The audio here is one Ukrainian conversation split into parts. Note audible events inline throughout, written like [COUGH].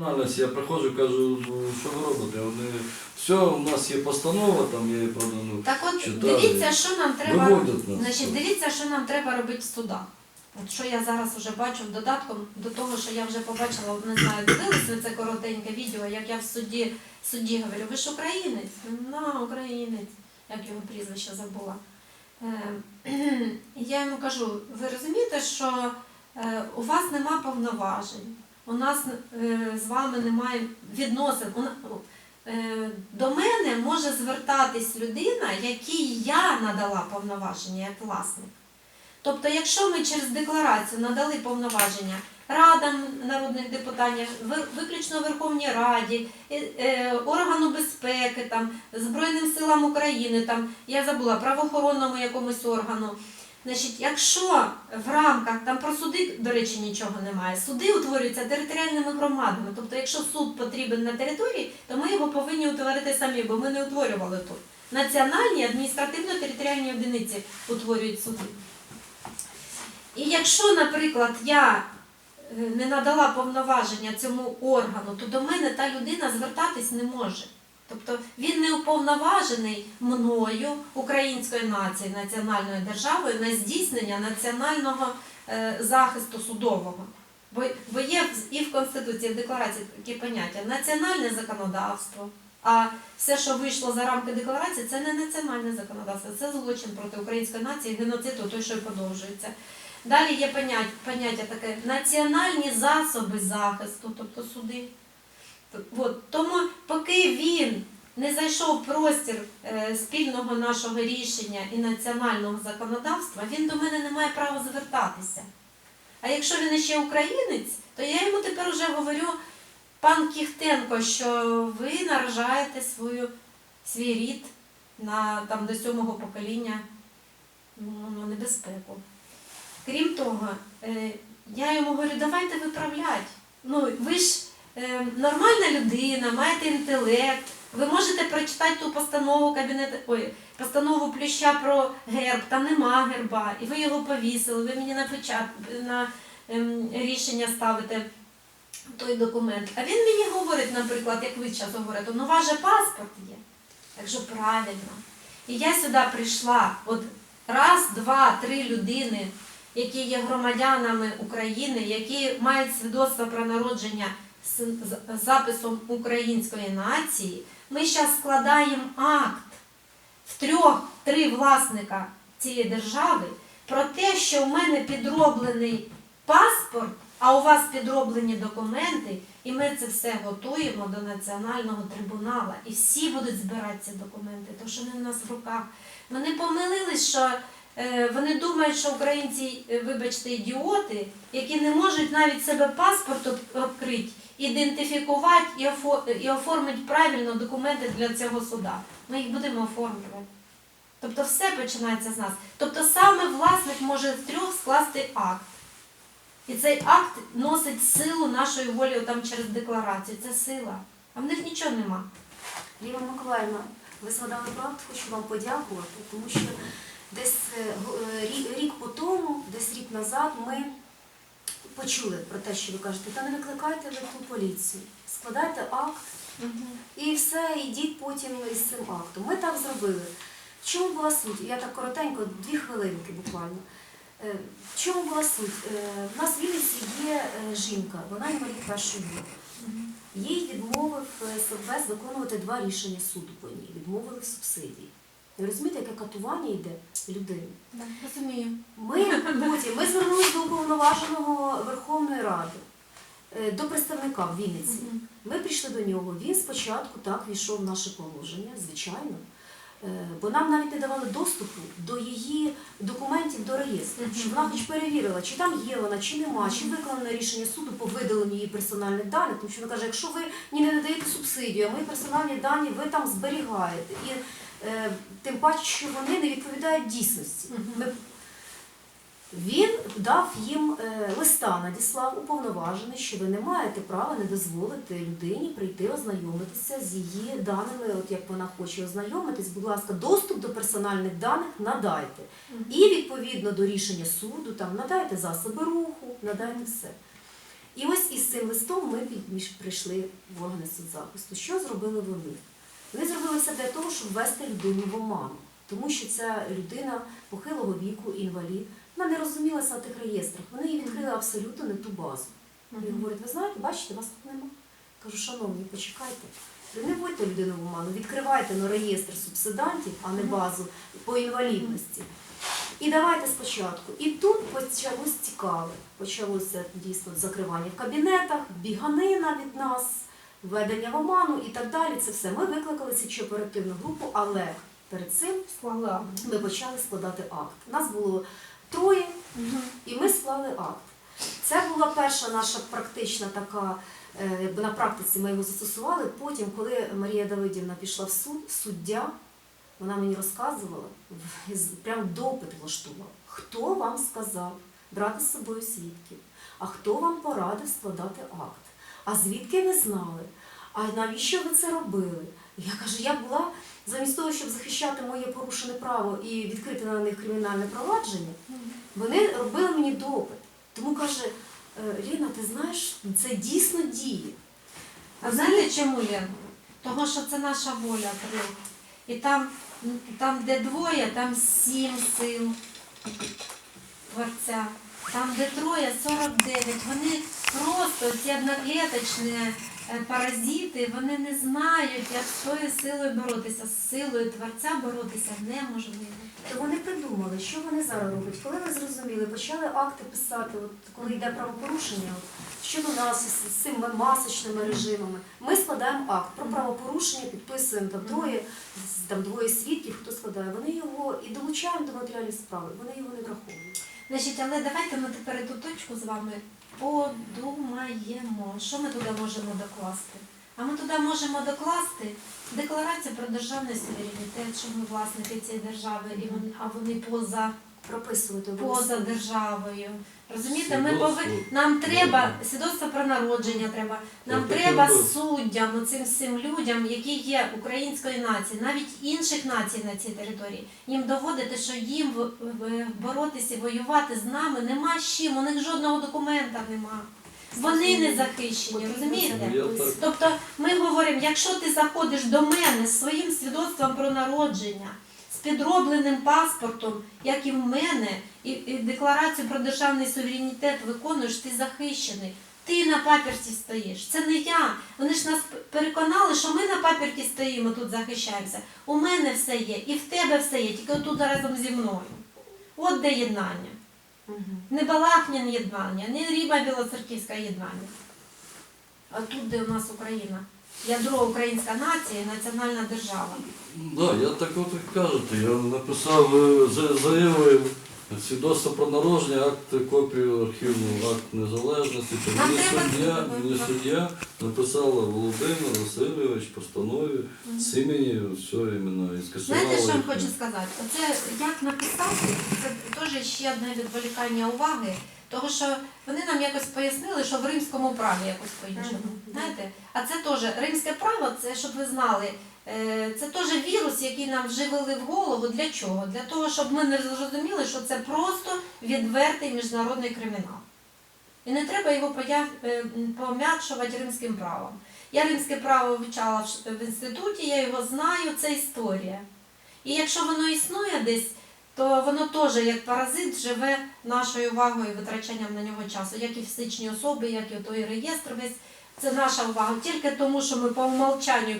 Аналіз, я приходжу, кажу, ну що ви робите? Вони все, у нас є постанова, там я її продану. Так от Читали. дивіться, що нам треба Виводять нас. значить, дивіться, що нам треба робити в судах. От що я зараз вже бачу додатком до того, що я вже побачила, не знаю, дивилися це коротеньке відео, як я в суді, судді говорю, ви ж українець? На, українець, як його прізвище забула. Е, я йому кажу, ви розумієте, що е, у вас нема повноважень, у нас е, з вами немає відносин. Е, До мене може звертатись людина, якій я надала повноваження як власник. Тобто, якщо ми через декларацію надали повноваження радам народних депутатів, виключно Верховній Раді, е, органу безпеки, там, Збройним силам України, там, я забула, правоохоронному якомусь органу. Значить, якщо в рамках там про суди, до речі, нічого немає, суди утворюються територіальними громадами. Тобто, якщо суд потрібен на території, то ми його повинні утворити самі, бо ми не утворювали тут. Національні адміністративно-територіальні одиниці утворюють суди. І якщо, наприклад, я е, не надала повноваження цьому органу, то до мене та людина звертатись не може. Тобто він не уповноважений мною, українською нацією, національною державою на здійснення національного е, захисту судового. Бо, є і в Конституції, і в декларації такі поняття національне законодавство. А все, що вийшло за рамки декларації, це не національне законодавство, це злочин проти української нації, геноцид, той, що й подовжується. Далі є поняття, поняття таке національні засоби захисту, тобто суди. От, тому поки він не зайшов простір е, спільного нашого рішення і національного законодавства, він до мене не має права звертатися. А якщо він ще українець, то я йому тепер вже говорю, пан Кіхтенко, що ви наражаєте свою, свій рід на там, до сьомого покоління ну, на небезпеку. Крім того, е, я йому говорю, давайте виправлять. Ну, ви ж нормальна людина, маєте інтелект, ви можете прочитати ту постанову кабінету, ой, постанову плюща про герб, там нема герба, і ви його повісили, ви мені на печат, на ем, рішення ставите той документ. А він мені говорить, наприклад, як ви зараз говорите, ну у вас же паспорт є. Так що правильно. І я сюди прийшла, от раз, два, три людини, які є громадянами України, які мають свідоцтво про народження записом української нації, ми зараз складаємо акт в трьох, три власника цієї держави про те, що в мене підроблений паспорт, а у вас підроблені документи, і ми це все готуємо до національного трибунала. І всі будуть збирати ці документи, тому що вони в нас в руках. Вони помилились, що е, вони думають, що українці, е, вибачте, ідіоти, які не можуть навіть себе паспорт відкрити, ідентифікувати і, офо- і оформити правильно документи для цього суда. Ми їх будемо оформлювати. Тобто все починається з нас. Тобто саме власник може в трьох скласти акт. І цей акт носить силу нашої волі там через декларацію. Це сила. А в них нічого нема. Ліна Миколаївна, ви згадали правду, хочу вам подякувати, тому що десь е, е, рік по тому, десь рік назад, ми почули про те, що ви кажете, та не викликайте ви ту поліцію, складайте акт і все, йдіть потім із цим актом. Ми так зробили. В чому була суть? Я так коротенько, дві хвилинки буквально. Е, В чому була суть? Е, В нас в Вінниці є е, жінка, вона інвалід першої групи. Їй відмовив е, виконувати два рішення суду по ній, відмовили в субсидії. Ви розумієте, яке катування йде людини? Розумію. Ми потім ми звернулися до уповноваженого Верховної Ради, е, до представника в Вінниці. Ми прийшли до нього. Він спочатку так війшов в наше положення, звичайно. Е, Бо нам навіть не давали доступу до її документів до реєстру, щоб вона хоч перевірила, чи там є вона, чи нема, чи виконане рішення суду по видаленню її персональних даних. Тому що вона каже, якщо ви мені не надаєте субсидію, а мої персональні дані ви там зберігаєте. І тим паче, що вони не відповідають дійсності. Ми він дав їм е, листа, надіслав уповноважений, що ви не маєте права не дозволити людині прийти ознайомитися з її даними, от як вона хоче ознайомитись, будь ласка, доступ до персональних даних надайте. І відповідно до рішення суду там надайте засоби руху, надайте все. І ось із цим листом ми прийшли в органи соцзахисту. Що зробили вони? Вони зробили все для того, щоб ввести людину в оману, тому що ця людина похилого віку, інвалід, вона не розумілася на тих реєстрах. Вони їй відкрили абсолютно не ту базу. Він говорить, ви знаєте, бачите, вас тут нема. Кажу, шановні, почекайте. Ви не вводьте людину в оману, відкривайте ну, реєстр субсидантів, а не базу по інвалідності. І давайте спочатку. І тут почалось цікаве. Почалося дійсно закривання в кабінетах, біганина від нас, введення в оману і так далі. Це все. Ми викликали слідчу оперативну групу, але перед цим Склали акт. ми почали складати акт. Нас було троє, і ми склали акт. Це була перша наша практична така, е, на практиці ми його застосували. Потім, коли Марія Давидівна пішла в суд, суддя, вона мені розказувала, прям допит влаштував. Хто вам сказав брати з собою свідків? А хто вам порадив складати акт? А звідки ви знали? А навіщо ви це робили? Я кажу, я була замість того, щоб захищати моє порушене право і відкрити на них кримінальне провадження, вони робили мені допит. Тому каже, «Е, Ліна, ти знаєш, це дійсно діє. А знаєте чому Лен? Того, що це наша воля. І там, там, де двоє, там сім сил творця. Там, де троє, 49. Вони просто ці одноклеточні паразити, вони не знають, як з тою силою боротися. З силою творця боротися неможливо. То вони придумали, що вони зараз роблять. Коли ви зрозуміли, почали акти писати, от коли йде правопорушення, от, щодо нас з цими масочними режимами, ми складаємо акт про правопорушення, підписуємо там з- там двоє свідків, хто складає. Вони його і долучаємо до матеріалів справи, вони його не враховують. Значить, але давайте ми тепер ту точку з вами подумаємо, що ми туди можемо докласти. А ми туди можемо докласти декларацію про державний суверенітет, що ми власники цієї держави, і вони, а вони поза, Прописувати поза державою. Розумієте, ми Свідоцтво. пови... нам треба свідоцтво про народження треба. Нам Я треба суддям, цим всім людям, які є української нації, навіть інших націй на цій території, їм доводити, що їм боротися, воювати з нами нема з чим, у них жодного документа нема. Вони не захищені, розумієте? Тобто ми говоримо, якщо ти заходиш до мене з своїм свідоцтвом про народження, підробленим паспортом, як і в мене, і, і декларацію про державний суверенітет виконуєш, ти захищений. Ти на папірці стоїш. Це не я. Вони ж нас переконали, що ми на папірці стоїмо, тут захищаємося. У мене все є, і в тебе все є, тільки тут разом зі мною. От де єднання. Мгм. Не Балахнін єднання, не Ріба Білоцерківська єднання. А тут, де у нас Україна. Ядро українська нація і національна держава. Да, я так от і кажете, я написав е, заяву свідоцтво про народження, акт копію архівну, акт незалежності. То мені суддя, мені суддя написала Володимир Васильович постанові з імені все іменно і скасувала. Знаєте, що я їх. хочу сказати? Оце як написати, це теж ще одне відволікання уваги, того що вони нам якось пояснили, що в римському праві якось по-іншому. Знаєте? А це теж римське право, це щоб ви знали. е, Це теж вірус, який нам вживили в голову. Для чого? Для того, щоб ми не зрозуміли, що це просто відвертий міжнародний кримінал. І не треба його е, пом'якшувати римським правом. Я римське право вивчала в інституті, я його знаю, це історія. І якщо воно існує десь, то воно теж як паразит живе нашою увагою і витрачанням на нього часу, як і фізичні особи, як і той реєстр весь. Це наша увага. Тільки тому, що ми по умолчанню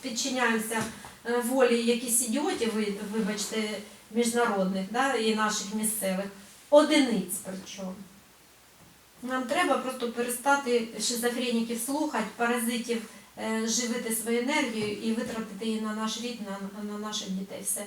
підчиняємося е, волі якісь ідіотів, вибачте, міжнародних да, і наших місцевих, одиниць причому. Нам треба просто перестати шизофреніків слухати, паразитів е, живити свою енергію і витратити її на наш рід, на, на наших дітей. Все.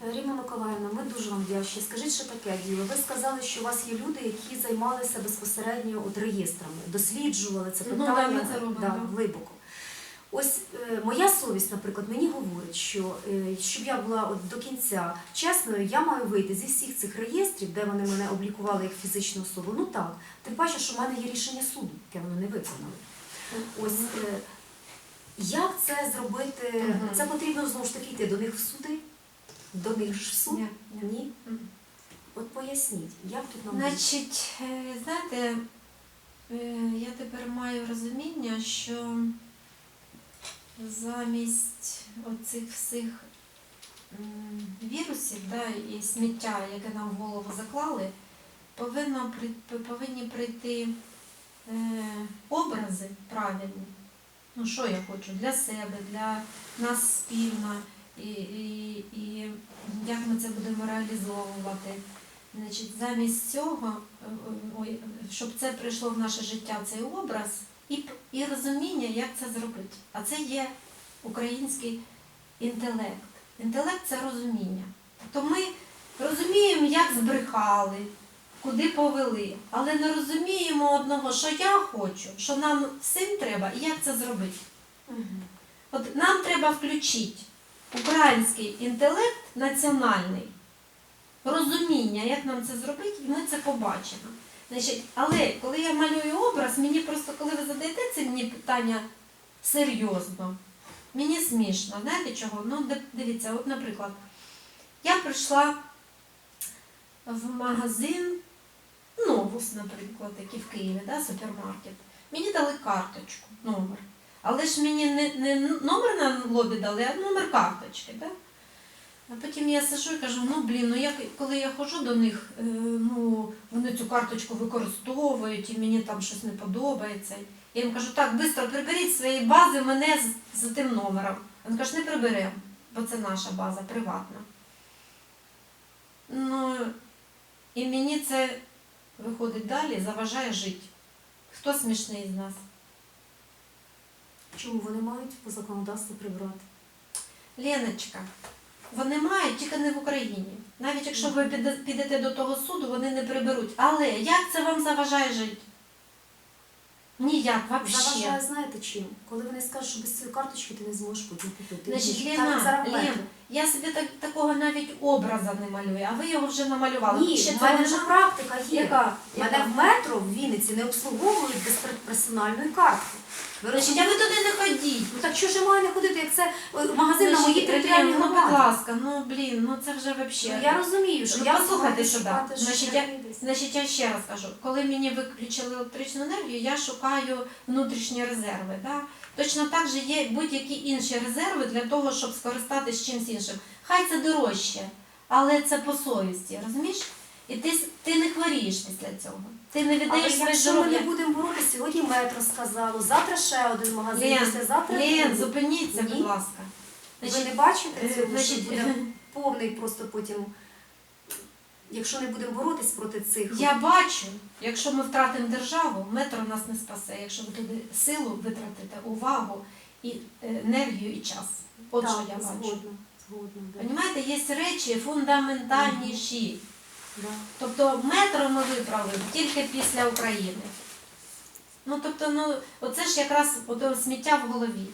Ріма Миколаївна, ми дуже вам вдячні. Скажіть, що таке діло? Ви сказали, що у вас є люди, які займалися безпосередньо от реєстрами, досліджували це Ну, питання да, це робимо, да, да. глибоко. Ось е, моя совість, наприклад, мені говорить, що е, щоб я була от до кінця чесною, я маю вийти зі всіх цих реєстрів, де вони мене облікували як фізичну особу. Ну так, тим паче, що в мене є рішення суду, яке вони не виконали. Ось е, як це зробити? Це потрібно знову ж таки йти до них в суди, до. Ні, ні. Ні? От поясніть, як тут нам? Значить, е, знаєте, Е, Я тепер маю розуміння, що замість оцих всіх вірусів да, і сміття, яке нам в голову заклали, повинно, повинні прийти е, образи правильні. Ну, що я хочу для себе, для нас спільно, і, і, і як ми це будемо реалізовувати. Значить, замість цього, е, щоб це прийшло в наше життя, цей образ, і, і розуміння, як це зробити. А це є український інтелект. Інтелект це розуміння. Тобто ми розуміємо, як збрехали, куди повели, але не розуміємо одного, що я хочу, що нам всім треба і як це зробити. От нам треба включити український інтелект національний, розуміння, як нам це зробити, ми це побачимо. Значить, але коли я малюю образ, мені просто, коли ви задаєте це мені питання серйозно, мені смішно. Знаєте чого? Ну, дивіться, от, наприклад, я прийшла в магазин Новус, наприклад, який в Києві, да, супермаркет. Мені дали карточку, номер. Але ж мені не, не номер на лобі дали, а номер карточки. Да? А потім я сижу і кажу, ну блін, ну як коли я ходжу до них, е, ну вони цю карточку використовують і мені там щось не подобається. Я їм кажу, так, швидко приберіть з своєї бази мене з, з тим номером. Вони кажуть, не приберемо, бо це наша база приватна. Ну, і мені це виходить далі, заважає жити. Хто смішний з нас? Чому вони мають по законодавству прибрати? Леночка, вони мають тільки не в Україні. Навіть якщо ви підете до того суду, вони не приберуть. Але як це вам заважає жити? Ніяк, Заважає, взагалі. знаєте чим? Коли вони скажуть, що без цієї карточки ти не зможеш потім купити. Значить, Лена, Лен, я собі так, такого навіть образа не малюю, а ви його вже намалювали. Ні, Ще в мене вже практика є. Яка? Мене в метро в Вінниці не обслуговують без персональної картки. Ви а ви туди не ходіть. Ну так що ж я маю не ходити, як це е, магазин на моїй територіальній ну, будь громаді? ласка, ну блін, ну це вже Ну, взагалі. я розумію, що Ну, я послухайте маю сюди. шукати Значить, десь. Значить, я ще раз кажу, коли мені виключили електричну енергію, я шукаю внутрішні резерви. Да? Точно так же є будь-які інші резерви для того, щоб скористатися чимось іншим. Хай це дорожче, але це по совісті, розумієш? І ти, ти не хворієш після цього. Ти не віддаєш своє якщо ми не будемо боротися, сьогодні метро сказало, завтра ще один магазин, Лен, післязавтра Лен, зупиніться, Ні. будь ласка. Ви не бачите е, цього, що буде [LAUGHS] повний просто потім, якщо не будемо боротись проти цих. Я бачу, якщо ми втратимо державу, метро нас не спасе. Якщо ви туди силу витратите, увагу і е, енергію і час. От так, що я бачу. згодна, згодна, да. Понімаєте, є речі фундаментальніші. Тобто метро ми виправили тільки після України. Ну тобто, ну оце ж якраз ото сміття в голові.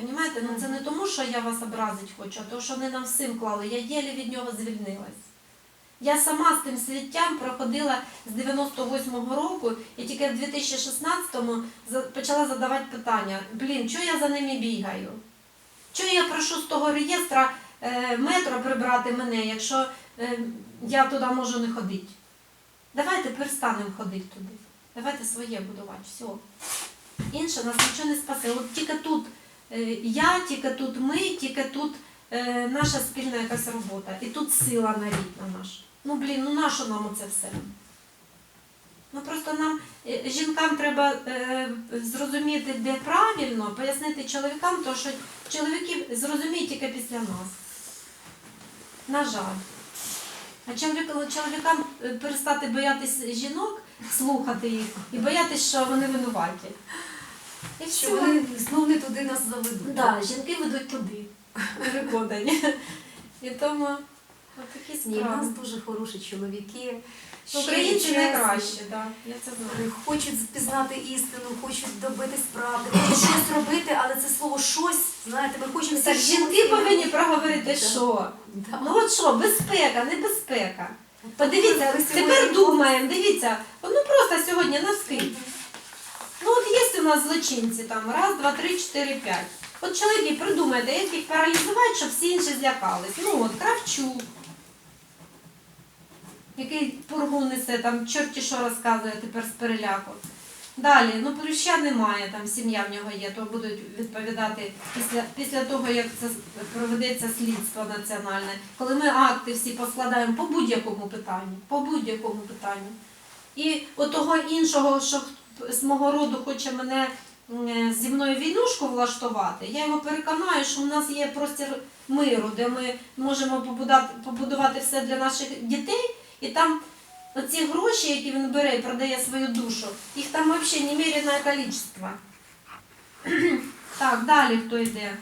Понімаєте? Ну це не тому, що я вас образити хочу, а тому, що вони нам всім клали. Я єлі від нього звільнилась. Я сама з тим сміттям проходила з 98-го року і тільки в 2016-му почала задавати питання: блін, чого я за ними бігаю? Чого я прошу з того реєстра е, метро прибрати мене, якщо е, я туди можу не ходити? Давайте перестанемо ходити туди. Давайте своє будувати. Все. Інше нас нічого не спасе. От тільки тут е, я, тільки тут ми, тільки тут е, наша спільна якась робота. І тут сила на рід на наш. Ну блін, ну нащо нам оце все? Ну просто нам, е, жінкам треба е, зрозуміти, де правильно, пояснити чоловікам, то що чоловіки зрозуміють тільки після нас. На жаль. А чоловік- чоловікам е, перестати боятись жінок, слухати їх і боятись, що вони винуваті. І все. Що вони знов не туди нас заведуть. Да, жінки ведуть туди, переконані. І тому от такі Ні, У нас дуже хороші чоловіки. Українці найкраще, да, я це знаю. Хочуть пізнати істину, хочуть добитись правди, хочуть щось робити, але це слово щось, знаєте, ми хочемо Так жінки повинні проговорити, що. Да. Ну от що, безпека, небезпека. Подивіться, Ви тепер сьогодні- думаємо, дивіться, ну просто сьогодні навскид. Ну от є у нас злочинці там, раз, два, три, чотири, п'ять. От чоловіки, придумайте, як їх паралізувати, щоб всі інші злякались. Ну от Кравчук, який пургу несе, там чорті що розказує тепер з переляку. Далі, ну плюща немає, там сім'я в нього є, то будуть відповідати після, після того, як це проведеться слідство національне, коли ми акти всі поскладаємо по будь-якому питанню, по будь-якому питанню. І отого іншого, що з мого роду хоче мене зі мною війнушку влаштувати, я його переконаю, що в нас є простір миру, де ми можемо побудувати, побудувати все для наших дітей, і там оці гроші, які він бере і продає свою душу, їх там взагалі немерене кількість. Так, далі хто йде?